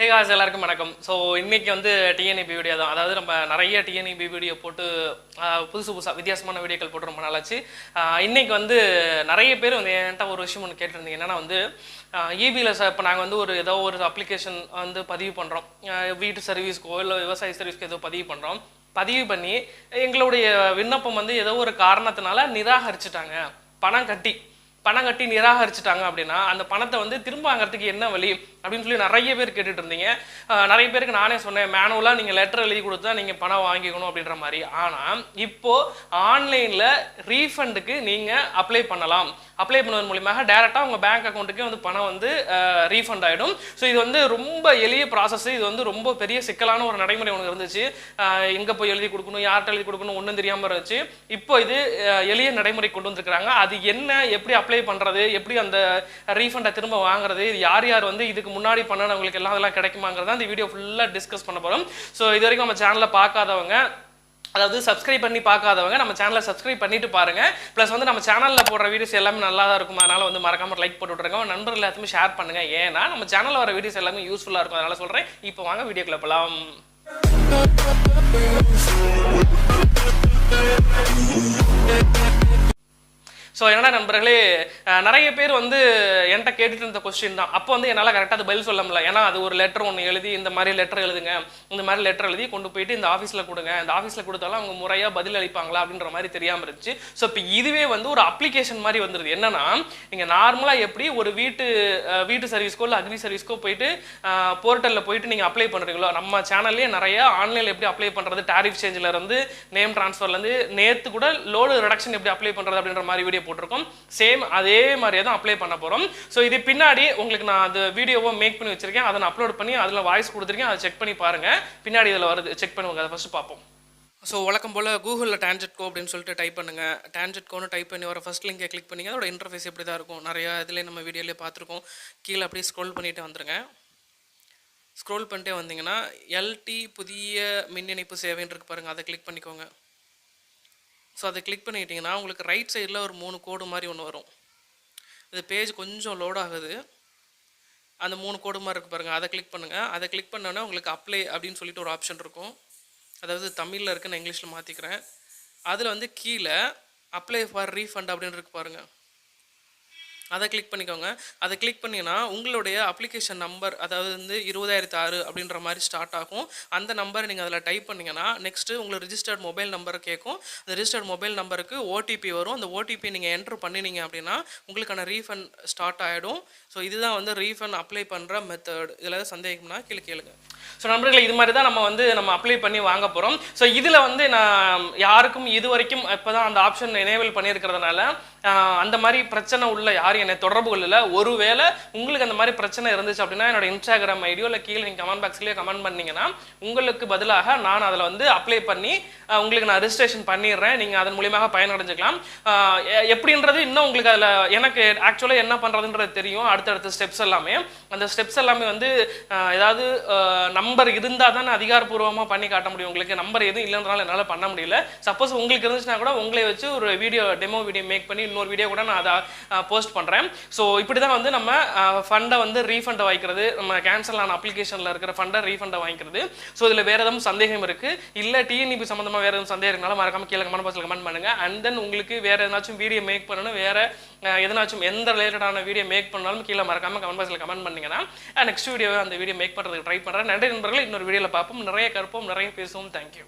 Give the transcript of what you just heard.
ஹே cos எல்லாருக்கும் வணக்கம். So இன்றைக்கி வந்து டிஎன்இபி வீடியோ தான். அதாவது நம்ம நிறைய டிஎன்இபி வீடியோ போட்டு புதுசு புதுசாக வித்தியாசமான வீடியோக்கள் போட்டு ரொம்ப நாளாச்சு. இன்றைக்கி வந்து நிறைய பேர் வந்து என்கிட்ட ஒரு விஷயம் ஒன்று கேட்டிருந்தீங்க. என்னென்னா வந்து இபியில் சார் இப்போ நாங்கள் வந்து ஒரு ஏதோ ஒரு அப்ளிகேஷன் வந்து பதிவு பண்ணுறோம் வீட்டு சர்வீஸ்க்கோ இல்லை விவசாய சர்வீஸ்க்கோ ஏதோ பதிவு பண்ணுறோம் பதிவு பண்ணி எங்களுடைய விண்ணப்பம் வந்து ஏதோ ஒரு காரணத்தினால நிராகரிச்சுட்டாங்க. பணம் கட்டி. பணம் கட்டி நிராகரிச்சுட்டாங்க அப்படின்னா அந்த பணத்தை வந்து திரும்ப வாங்குறதுக்கு என்ன வழி? அப்படின்னு சொல்லி நிறைய பேர் கேட்டுட்டு இருந்தீங்க. நிறைய பேருக்கு நானே சொன்னேன் மேனுவலாக நீங்கள் லெட்டர் எழுதி கொடுத்தா நீங்கள் பணம் வாங்கிக்கணும் அப்படின்ற மாதிரி. ஆனால் இப்போ ஆன்லைனில் ரீஃபண்டுக்கு நீங்கள் அப்ளை பண்ணலாம். அப்ளை பண்ணுவதன் மூலியமாக டேரெக்டாக உங்கள் பேங்க் அக்கௌண்ட்டுக்கே வந்து பணம் வந்து ரீஃபண்ட் ஆகிடும் ஸோ இது வந்து ரொம்ப எளிய ப்ராசஸ் இது வந்து ரொம்ப பெரிய சிக்கலான ஒரு நடைமுறை ஒன்று இருந்துச்சு. எங்கே போய் எழுதி கொடுக்கணும் யார்கிட்ட எழுதி கொடுக்கணும் ஒன்றும் தெரியாமல் இருந்துச்சு. இப்போ இது எளிய நடைமுறை கொண்டு வந்திருக்கிறாங்க. அது என்ன எப்படி அப்ளை பண்ணுறது எப்படி அந்த ரீஃபண்டை திரும்ப வாங்குறது இது யார் யார் வந்து இதுக்கு முன்னாடி பண்ணனவங்களுக்கு எல்லாம் அதெல்லாம் கிடைக்குமாங்கிறத அந்த வீடியோ ஃபுல்லாக டிஸ்கஸ் பண்ண போகிறோம் ஸோ இது வரைக்கும் நம்ம சேனலில் பார்க்காதவங்க அதாவது சப்ஸ்கிரைப் பண்ணி பார்க்காதவங்க நம்ம சேனலை சப்ஸ்கிரைப் பண்ணிட்டு பாருங்க. ப்ளஸ் வந்து நம்ம சேனலில் போடுற வீடியோஸ் எல்லாமே நல்லா தான் இருக்கும். அதனால வந்து மறக்காம லைக் போட்டு விட்ருங்க நண்பர் நண்பர்கள் எல்லாத்தையுமே ஷேர் பண்ணுங்க. ஏன்னா நம்ம சேனலில் வர வீடியோஸ் எல்லாமே யூஸ்ஃபுல்லாக இருக்கும். அதனால சொல்கிறேன் இப்போ வாங்க வீடியோக்குள்ள போகலாம் ஸோ என்னடா நண்பர்களே நிறைய பேர் வந்து என்கிட்ட கேட்டுட்டு இருந்த கொஸ்டின் தான். அப்போ வந்து என்னால் கரெக்டாக அது பதில் சொல்ல முடியல. ஏன்னா அது ஒரு லெட்டர் ஒன்று எழுதி இந்த மாதிரி லெட்டர் எழுதுங்க இந்த மாதிரி லெட்டர் எழுதி கொண்டு போயிட்டு இந்த ஆஃபீஸில் கொடுங்க. இந்த ஆஃபீஸில் கொடுத்தாலும் அவங்க முறையாக பதில் அளிப்பாங்களா அப்படின்ற மாதிரி தெரியாமல் இருந்துச்சு. ஸோ இப்போ இதுவே வந்து ஒரு அப்ளிகேஷன் மாதிரி வந்துருது. என்னன்னா நீங்கள் நார்மலாக எப்படி ஒரு வீட்டு வீட்டு சர்வீஸ்க்கோ இல்லை அக்ரி சர்வீஸ்க்கோ போயிட்டு போர்ட்டலில் போயிட்டு நீங்கள் அப்ளை பண்ணுறீங்களோ நம்ம சேனல்லே நிறைய ஆன்லைனில் எப்படி அப்ளை பண்ணுறது டாரிஃப் சேஞ்சில் இருந்து நேம் ட்ரான்ஸ்ஃபர்லேருந்து நேற்று கூட லோடு ரிடக்ஷன் எப்படி அப்ளை பண்ணுறது அப்படின்ற மாதிரி வீடியோ போட்டிருக்கோம். சேம் அதே மாதிரியே தான் அப்ளை பண்ண போகிறோம் ஸோ இது பின்னாடி உங்களுக்கு நான் அந்த வீடியோவை மேக் பண்ணி வச்சிருக்கேன். அதை நான் அப்லோட் பண்ணி அதில் வாய்ஸ் கொடுத்துருக்கேன். அதை செக் பண்ணி பாருங்கள் பின்னாடி இதில் வருது செக் பண்ணுவாங்க அதை ஃபஸ்ட்டு பார்ப்போம். ஸோ வழக்கம் போல் கூகுளில் டான்ஜெட் கோ அப்படின்னு சொல்லிட்டு டைப் பண்ணுங்கள் டான்ஜெட்கோன்னு டைப் பண்ணி வர ஃபஸ்ட் லிங்கை கிளிக் பண்ணிங்க அதோட இன்டர்ஃபேஸ் எப்படி தான் இருக்கும்? நிறையா இதிலே நம்ம வீடியோலேயே பார்த்துருக்கோம். கீழே அப்படியே ஸ்க்ரோல் பண்ணிட்டு வந்துருங்க. ஸ்க்ரோல் பண்ணிட்டே வந்தீங்கன்னா எல்டி புதிய மின் இணைப்பு சேவைன்னு இருக்கு பாருங்கள் அதை கிளிக் பண்ணிக்கோங்க. ஸோ அதை கிளிக் பண்ணிக்கிட்டிங்கன்னா உங்களுக்கு ரைட் சைடில் ஒரு மூணு கோடு மாதிரி ஒன்று வரும். இது பேஜ் கொஞ்சம் லோட் ஆகுது. அந்த மூணு கோடு மாதிரி இருக்குது பாருங்கள் அதை கிளிக் பண்ணுங்கள் அதை கிளிக் பண்ணோன்னே உங்களுக்கு அப்ளை அப்படின்னு சொல்லிட்டு ஒரு ஆப்ஷன் இருக்கும். அதாவது தமிழில் இருக்குது நான் இங்கிலீஷில் மாற்றிக்கிறேன் அதில் வந்து கீழே அப்ளை ஃபார் ரீஃபண்ட் அப்படின்னு இருக்கு பாருங்கள் அதை கிளிக் பண்ணிக்கோங்க. அதை கிளிக் பண்ணிங்கன்னா உங்களுடைய அப்ளிகேஷன் நம்பர் அதாவது வந்து இருபதாயிரத்து ஆறு அப்படின்ற மாதிரி ஸ்டார்ட் ஆகும். அந்த நம்பரை நீங்கள் அதில் டைப் பண்ணிங்கன்னா நெக்ஸ்ட்டு உங்களுக்கு ரிஜிஸ்டர்ட் மொபைல் நம்பர் கேட்கும் அந்த ரிஜிஸ்டர்ட் மொபைல் நம்பருக்கு ஓடிபி வரும். அந்த ஓடிபி நீங்கள் என்ட்ரு பண்ணினீங்க அப்படின்னா உங்களுக்கான ரீஃபண்ட் ஸ்டார்ட் ஆகிடும் ஸோ இதுதான் வந்து ரீஃபண்ட் அப்ளை பண்ணுற மெத்தட் இதில் சந்தேகம்னா கீழே கேளுங்க. ஸோ நண்பர்களை இது மாதிரி தான் நம்ம வந்து நம்ம அப்ளை பண்ணி வாங்க போகிறோம் ஸோ இதில் வந்து நான் யாருக்கும் இது வரைக்கும் இப்போ தான் அந்த ஆப்ஷன் எனேபிள் பண்ணியிருக்கிறதுனால அந்த மாதிரி பிரச்சனை உள்ள யாரும் என்னை தொடர்பு கொள்ளல ஒருவேளை உங்களுக்கு அந்த மாதிரி பிரச்சனை இருந்துச்சு அப்படின்னா என்னோட இன்ஸ்டாகிராம் ஐடியோ இல்லை கீழே நீங்கள் கமெண்ட் பாக்ஸ்லேயே கமெண்ட் பண்ணீங்கன்னா உங்களுக்கு பதிலாக நான் அதில் வந்து அப்ளை பண்ணி உங்களுக்கு நான் ரெஜிஸ்ட்ரேஷன் பண்ணிடுறேன். நீங்கள் அதன் மூலியமாக பயனடைஞ்சுக்கலாம். எப்படின்றது இன்னும் உங்களுக்கு அதில் எனக்கு ஆக்சுவலாக என்ன பண்ணுறதுன்றது தெரியும். அடுத்தடுத்த ஸ்டெப்ஸ் எல்லாமே. அந்த ஸ்டெப்ஸ் எல்லாமே வந்து ஏதாவது நம்பர் இருந்தால் தான் அதிகாரப்பூர்வமாக பண்ணி காட்ட முடியும். உங்களுக்கு நம்பர் எதுவும் இல்லைன்றனால என்னால் பண்ண முடியல. சப்போஸ் உங்களுக்கு இருந்துச்சுன்னா கூட உங்களை வச்சு ஒரு வீடியோ டெமோ வீடியோ மேக் பண்ணி இன்னொரு வீடியோ கூட நான் அதை போஸ்ட் பண்ணுறேன் ஸோ இப்படி தான் வந்து நம்ம ஃபண்டை வந்து ரீஃபண்டை வாங்கிக்கிறது. நம்ம கேன்சல் ஆன அப்ளிகேஷனில் இருக்கிற ஃபண்டை ரீஃபண்டை வாங்கிக்கிறது. ஸோ இதில் வேறு எதுவும் சந்தேகம் இருக்குது இல்லை டிஎன்இபி சம்மந்தமாக வேறு எதுவும் சந்தேகம் இருந்தாலும் மறக்காம கீழே கமெண்ட் பாக்ஸில் கமெண்ட் பண்ணுங்கள் அண்ட் தென் உங்களுக்கு வேறு எதனாச்சும் வீடியோ மேக் பண்ணணும் வேறு எதனாச்சும் எந்த ரிலேட்டடான வீடியோ மேக் பண்ணாலும் கீழே மறக்காம கமெண்ட் பாக்ஸில் கமெண்ட் பண்ணீங்கன்னா நெக்ஸ்ட் வீடியோவை அந்த வீடியோ மேக் பண்ணுறதுக்கு ட்ரை பண்ணுறேன் நன்றி நண்பர்களே இன்னொரு வீடியோவில் பார்ப்போம். நிறைய கற்போம் நிறைய பேசுவோம். தேங்க்யூ